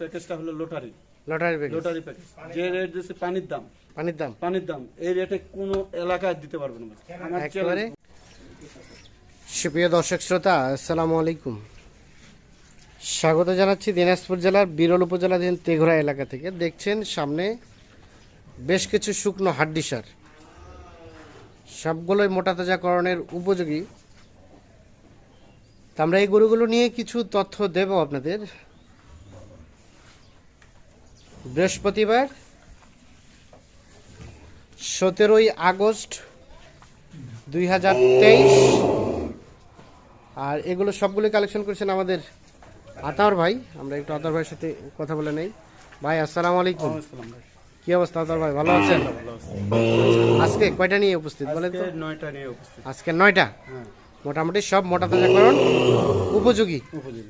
প্যাকেজটা হলো lottery lottery package lottery package যে রেট পানির দাম। পানির দাম। পানির দাম। এই রেটে কোনো এলাকায় দিতে পারবে না আমার একেবারে। সুপ্রিয় দর্শক শ্রোতা আসসালামু আলাইকুম। স্বাগত জানাচ্ছি দিনাজপুর জেলার বিরল উপজেলাধীন তেঘরা এলাকা থেকে। দেখছেন সামনে বেশ কিছু শুকনো হাড্ডি সার। সবগুলোই মোটা তাজাকরণের উপযোগী। আমরা এই গরুগুলো নিয়ে কিছু তথ্য দেব আপনাদের। বৃহস্পতিবার সতেরোই আগস্ট দুই হাজার তেইশ। আর এগুলো সবগুলো কালেকশন করেছেন আমাদের আতার ভাই। আমরা একটু আতার ভাইয়ের সাথে কথা বলে নেই। ভাই আসসালামু আলাইকুম। কি অবস্থা আতার ভাই? ভালো আছেন? আছে। আজকে কয়টা নিয়ে উপস্থিত বলেন তো? আজকে নয়টা নিয়ে উপস্থিত। আজকে নয়টা? হ্যাঁ। মোটামুটি সব মোটা তাজাকরণ উপযোগী। উপযোগী।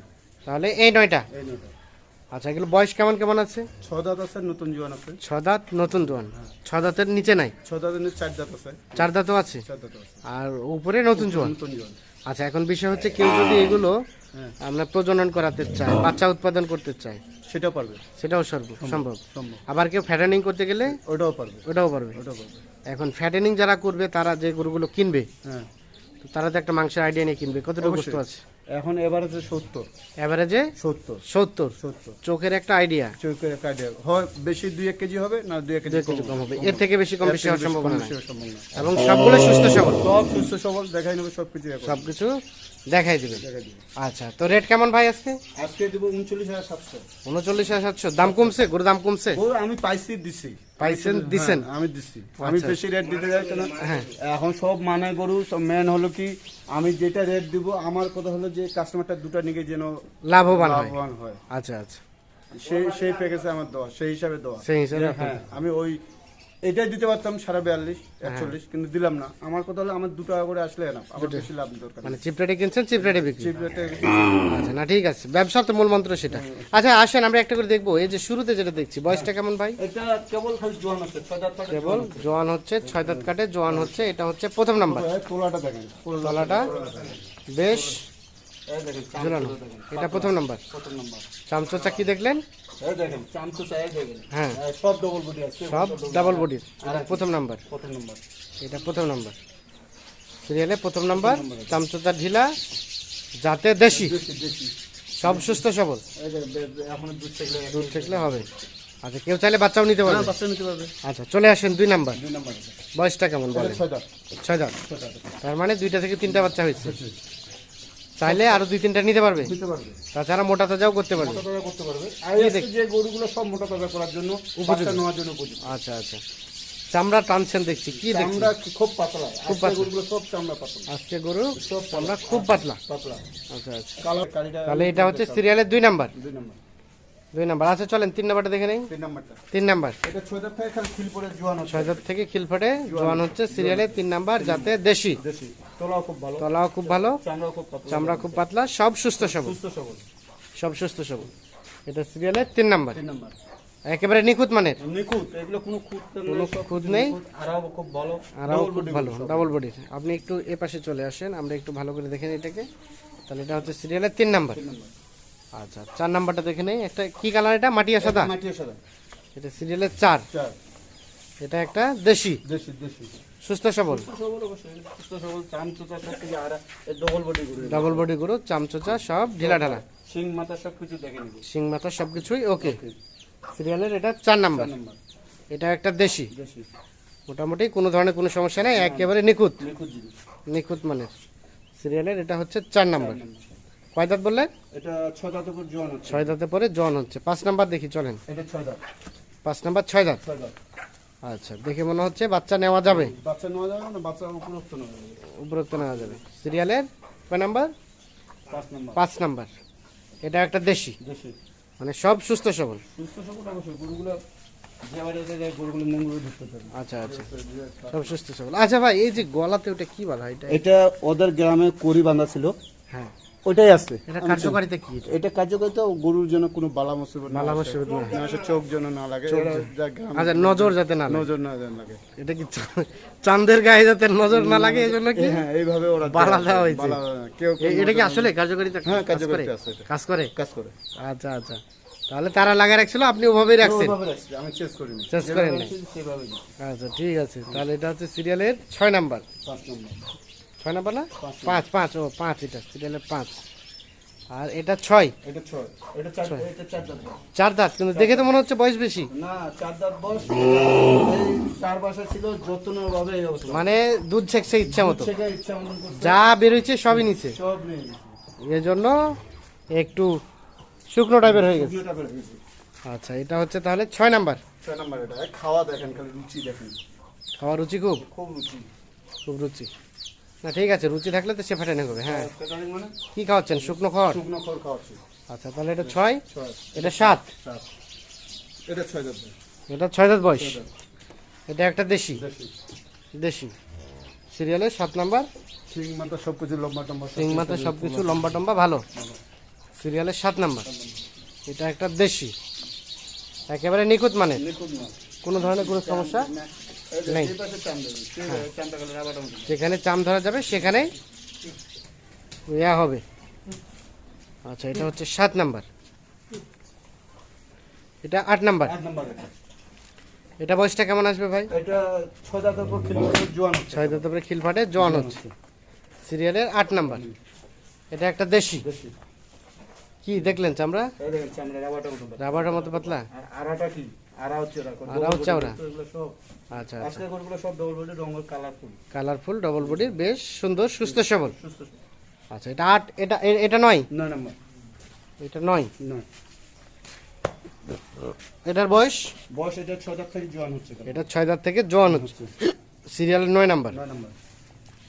তাহলে এই নয়টা? এই নয়টা। আচ্ছা এগুলো বয়স কেমন কেমন আছে? ছ দাঁত আছে নতুন জোয়ান আছে। ছ দাঁত নতুন দোয়ান ছ দাঁতের নিচে নাই? ছ দাঁতের চার দাঁত আছে। চার দাঁতও আছে? আর উপরে নতুন জোয়ান? নতুন জোয়ান। আচ্ছা এখন বিষয় হচ্ছে কেউ যদি এগুলো হ্যাঁ। আমরা প্রজনন করাতে চায় বাচ্চা উৎপাদন করতে চায় সেটাও পারবে। সেটাও সর্ব সম্ভব সম্ভব। আবার কেউ ফ্যাটেনিং করতে গেলে ওটাও পারবে। ওটাও পারবে। ওটাও পারবে। এখন ফ্যাটেনিং যারা করবে তারা যে গরুগুলো কিনবে হ্যাঁ। তারা তো একটা মাংসের আইডিয়া নিয়ে কিনবে। কতটুকু। বস্তু আছে? এখন এভারেজে সত্তর। এভারেজে সত্তর। সত্তর। সত্তর। চোখের একটা আইডিয়া চোখের একটা আইডিয়া হয় বেশি দুই এক কেজি হবে না দুই এক কেজি কম হবে। এর থেকে বেশি কম বেশি হওয়ার সম্ভাবনা। এবং সবগুলো সুস্থ সবল। সব সুস্থ সবল দেখাই নেবে সব কিছু সবকিছু দেখাই দিবে দেখাই দিবে আচ্ছা তো রেট কেমন ভাই আজকে? আজকে দেবো উনচল্লিশ হাজার সাতশো। উনচল্লিশ হাজার সাতশো। দাম কমছে? গরুর দাম কমছে? ও আমি পাইছি দিছি। পাইছেন, দিছেন? হ্যাঁ, আমি দিছি। আমি বেশি রেট দিতে যাই কেন? হ্যাঁ। এখন সব মানে গরু সব মেন হলো কি আমি যেটা রেট দিব আমার কথা হলো যে কাস্টমারটা দুটো নিকে যেন লাভবান হয়। লাভবান হয়। আচ্ছা আচ্ছা। সেই সেই প্যাকেজে আমার দেওয়া সেই হিসাবে দেওয়া। সেই হিসাবে হ্যাঁ আমি ওই এটাই দিতে পারতাম সাড়ে বিয়াল্লিশ একচল্লিশ কিন্তু দিলাম না। আমার কথা হলো আমার দু টাকা করে আসলে না আমার বেশি লাভ দরকার মানে চিপ রেটে কিনছেন চিপ রেটে বিক্রি। চিপ রেটে আচ্ছা না ঠিক আছে। ব্যবসা তো মূল মন্ত্র সেটা। আচ্ছা আসেন আমরা একটা করে দেখব। এই যে শুরুতে যেটা দেখছি বয়সটা কেমন ভাই? এটা কেবল খালি জোয়ান আছে ছয় দাঁত পাটে কেবল জোয়ান হচ্ছে। ছয় দাঁত কাটে জোয়ান হচ্ছে এটা হচ্ছে প্রথম নাম্বার। তোলাটা দেখেন তলাটা বেশ ঝুলানো। এটা প্রথম নাম্বার। প্রথম নাম্বার। চামচোচা কি দেখলেন? এই দেখেন দেখেন। হ্যাঁ। সব ডবল বডি আছে সব ডাবল বডির এটা প্রথম নাম্বার। প্রথম নাম্বার। এটা প্রথম নাম্বার। সিরিয়ালে প্রথম নাম্বার চামচোচা ঢিলা যাতে দেশি। সব সুস্থ সবল। এখন দুধ থাকলে দুধ থাকলে হবে। আচ্ছা কেউ চাইলে বাচ্চাও নিতে হ্যাঁ পারবে বাচ্চা নিতে পারবে। আচ্ছা চলে আসেন দুই নাম্বার। দুই নাম্বার বয়সটা কেমন বলেন? ছয় দাঁত ছয় দাঁত ছয় দাঁত তার মানে দুইটা থেকে তিনটা বাচ্চা হয়েছে। চাইলে আরও দুই তিনটা নিতে পারবে? নিতে পারবে। তাছাড়া মোটা তাজাও করতে পারবে। মোটা তাজা করতে পারবে। আর যে গরুগুলো সব মোটা তাজা করার জন্য উপযুক্ত। নেওয়ার জন্য উপযুক্ত। আচ্ছা আচ্ছা। চামড়া টানছেন দেখছি কি দেখছি চামড়া খুব পাতলা। খুব পাতলা। গরুগুলো সব চামড়া পাতলা। আজকে গরু চামড়া খুব পাতলা। পাতলা। আচ্ছা আচ্ছা। তাহলে এটা হচ্ছে সিরিয়ালের দুই নাম্বার। দুই নাম্বার। দুই নাম্বার। আচ্ছা চলেন তিন নাম্বারটা দেখে নেই। তিন নাম্বারটা। তিন নাম্বার। এটা ছয় দাঁত থেকে খালি জোয়ান হচ্ছে। ছয় দাঁত থেকে খিলফাটে জোয়ান হচ্ছে সিরিয়ালে তিন নাম্বার যাতে দেশি। দেশি। তোলাও খুব ভালো। তলাও খুব ভালো। চামড়াও খুব পাতলা। চামড়া খুব পাতলা। সব সুস্থ সবল। সুস্থ সবল। সব সুস্থ সবল। এটা সিরিয়ালের তিন নাম্বার। তিন নাম্বার। একেবারে নিখুঁত মানের। নিখুঁত। এগুলো কোনো খুঁত কোনো খুঁত নেই। আরাও খুব ভালো। আরও খুব ভালো। ডাবল বডির আপনি একটু এ পাশে চলে আসেন। আমরা একটু ভালো করে দেখে নিই এটাকে। তাহলে এটা হচ্ছে সিরিয়ালের তিন নাম্বার। আচ্ছা চার নাম্বারটা দেখে নেই। একটা কি কালার এটা? মাটিয়া সাদা? মাটিয়া সাদা। এটা সিরিয়ালের চার। চার। এটা একটা দেশি? দেশি দেশি। সুস্থ সবল? সব ডবল বডি গরু চামচোচা সব ঢিলা ঢালা। সিং মাথা সব কিছু দেখে নিবি। সিং মাথা সবকিছুই ওকে সিরিয়ালের এটা চার নাম্বার। এটা একটা দেশি? মোটামুটি কোনো ধরনের কোনো সমস্যা নেই একেবারে নিখুঁত। নিখুঁত মানের। সিরিয়ালের এটা হচ্ছে চার নাম্বার। কয় দাঁত বললেন? এটা ছয় দাঁত উপর জোয়ান হচ্ছে। ছয় দাঁতে পরে জন হচ্ছে। পাঁচ নাম্বার দেখি চলেন। এটা ছয় দাঁত। পাঁচ নাম্বার ছয় দাঁত? ছয় দাঁত। আচ্ছা দেখে মনে হচ্ছে বাচ্চা নেওয়া যাবে? বাচ্চা নেওয়া যাবে না বাচ্চা উপরোক্ত নেওয়া যাবে। উপরোক্ত নেওয়া যাবে। সিরিয়ালের কয় নাম্বার? পাঁচ নাম্বার। পাঁচ নাম্বার। এটা একটা দেশি। দেশি। মানে সব সুস্থ সবল। সুস্থ অবশ্যই গরুগুলো আচ্ছা আচ্ছা। সব সুস্থ সবল। আচ্ছা ভাই এই যে গলাতে ওটা কি বলা হয়? এটা এটা ওদের গ্রামে করি বাঁধা ছিল। হ্যাঁ। ওইটাই আছে। এটা কার্যকারিতা কি? এটা? কার্যকারিতা গরুর জন্য কোনো বালা মুসিবত বালা মুসিবত না। আসে, চোখ যেন না লাগে আচ্ছা নজর যাতে না নজর না লাগে। এটা কি চাঁদের গায়ে যাতে নজর না লাগে এই জন্য কি? হ্যাঁ এইভাবে ওরা বালা দেওয়া হয়েছে। এটা কি আসলে কার্যকারিতা? হ্যাঁ, কার্যকারিতা আছে কাজ করে? কাজ করে। আচ্ছা আচ্ছা। তাহলে তারা লাগা রাখছিল আপনি ওভাবেই রাখছেন? আমি চেঞ্জ করিনি করেন। আচ্ছা ঠিক আছে। তাহলে এটা হচ্ছে সিরিয়ালের ছয় নাম্বার। পাঁচ নম্বর। ছয় নাম্বার না? পাঁচ পাঁচ ও পাঁচ এটা সিরিয়ালের পাঁচ। আর এটা ছয়? এটা ছয়। এটা চার এটা চার দাঁত। চার দাঁত কিন্তু দেখে তো মনে হচ্ছে বয়স বেশি। না চার দাঁত বয়স চার বছর ছিল যত্ন ভাবে এই অবস্থা। মানে দুধ ছেকছে ইচ্ছা মতো। যা বেরোচ্ছে সবই নিচে সব নেই এর জন্য একটু শুকনো টাইপের হয়ে গেছে। আচ্ছা এটা হচ্ছে তাহলে ছয় নাম্বার। ছয় নম্বর এটা। খাওয়া দেখেন খালি রুচি দেখেন। খাওয়ার রুচি খুব? খুব রুচি। খুব রুচি। না ঠিক আছে রুচি থাকলে তো সে ফাটানো হবে হ্যাঁ। মানে? কি খাওয়াচ্ছেন শুকনো খাওয়ার শুকনো খড় খাওয়াচ্ছি। আচ্ছা তাহলে এটা ছয়? এটা সাত? এটা ছয় দাঁত এটা ছয় দাঁত বয়স? এটা একটা দেশি? দেশি। সিরিয়ালের সাত নাম্বার? ঠিক মতো সব কিছু লম্বা টম্বা সিং মাথা সব কিছু লম্বা টম্বা ভালো। সিরিয়ালের সাত নাম্বার। এটা একটা দেশি। একেবারে নিখুঁত মানে? মাল কোনো ধরনের কোনো সমস্যা? না, এই যে নেই। এই পাশে চাম দেবেন সেই চামটা গেলে রাবারটা মতো যেখানে চাম ধরা যাবে সেখানে ইয়া হবে। আচ্ছা এটা হচ্ছে সাত নাম্বার। এটা আট নাম্বার। নম্বর এটা এটা বয়সটা কেমন আসবে ভাই? এটা ছয় দাঁত তারপরে খিল ফাটে জোয়ান হচ্ছে। সিরিয়ালের আট নাম্বার। এটা একটা দেশি। কি দেখলেন চামড়া? রাবারটা মতো রাবারের মতো পাতলা। আর আড়াটা কি? কালারফুল ডবল বডির বেশ সুন্দর সুস্থ সবল। আচ্ছা এটা আট এটা এটা নয়? এটা নয়? এটার বয়স? বয়স এটা ছয় দাঁত থেকে জোয়ান হচ্ছে এটা ছয় দাঁত থেকে জোয়ান হচ্ছে। সিরিয়ালের নয় নাম্বার।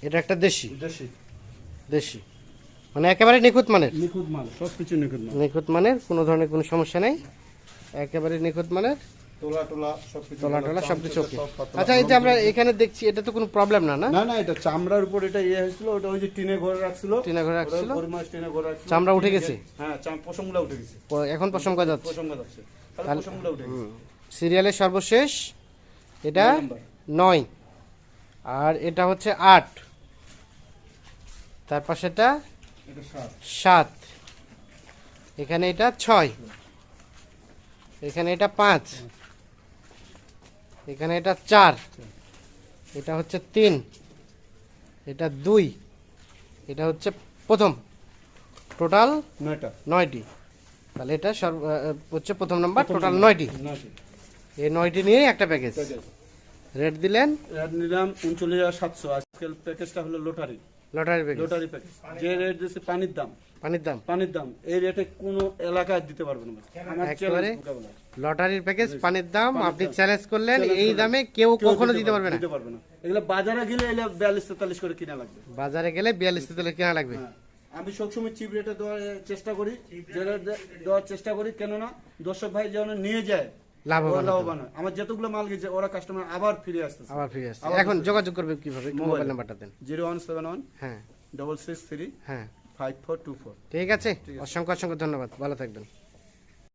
এটা একটা দেশি? দেশি। দেশি। মানে একেবারে নিখুঁত মানের? নিখুঁত সব কিছু নিখুঁত নিখুঁত মানের কোনো ধরনের কোনো সমস্যা নেই। একেবারে নিখুঁত মানের। আচ্ছা এই যে আমরা এখানে দেখছি এটা তো কোনো প্রবলেম না না? না এটা চামড়ার উপর এটা ইয়ে হয়েছিল ওটা ওই যে টিনে ঘরে রাখছিল। টিনে ঘরে রাখছিল? ওরা গরু মাছ টিনে ঘরে রাখছিল। চামড়া উঠে গেছে? হ্যাঁ পশমগুলো উঠে গেছে। এখন পশম করা যাচ্ছে পশমগুলো যাচ্ছে তাহলে তাহলে- পশমগুলো উঠে গেছে। সিরিয়ালের সর্বশেষ এটা নয় আর এটা হচ্ছে আট। তার পাশেটা এটা সাত। সাত। এখানে এটা ছয়। এখানে এটা পাঁচ। এখানে এটা চার। এটা হচ্ছে তিন। এটা দুই। এটা হচ্ছে প্রথম। টোটাল নয়টা। নয়টি। তাহলে এটা সর্ব হচ্ছে প্রথম নাম্বার টোটাল নয়টি। এই নয়টি নিয়েই একটা প্যাকেজ রেট দিলেন? এর নিলাম উনচল্লিশ হাজার সাতশো। আজকাল প্যাকেজটা হলো lottery lottery package lottery package যে রেট দিচ্ছে পানির দাম। পানির দাম। পানির দাম। এই রেটে কোনো এলাকায় দিতে পারবে না একেবারে? লটারির প্যাকেজ পানির দাম আপনি চ্যালেঞ্জ করলেন এই দামে কেউ কখনো দিতে পারবে না। দিতে পারবে না। এগুলো বাজারে গেলে এগুলো বিয়াল্লিশ তেতাল্লিশ করে কিনা লাগবে। বাজারে গেলে বিয়াল্লিশ তেতাল্লিশ কেনা লাগবে। হ্যাঁ। আমি সবসময় চিপ রেটে দেওয়ার চেষ্টা করি। যে rate দে- দেওয়ার চেষ্টা করি। কেননা দর্শক ভাই যেন নিয়ে যায়। লাভবান লাভবান হয়। আমার যতগুলো মাল গেছে ওরা কাস্টমার আবার ফিরে আসতেছে। আবার ফিরে আসছে। এখন যোগাযোগ করবে কীভাবে? মোবাইল নাম্বারটা দেন। জিরো ওয়ান সেভেন ওয়ান হ্যাঁ। ডবল সিক্স থ্রি হ্যাঁ। ফাইভ ফোর টু ফোর ঠিক আছে। অসংখ্য অসংখ্য ধন্যবাদ। ভালো থাকবেন।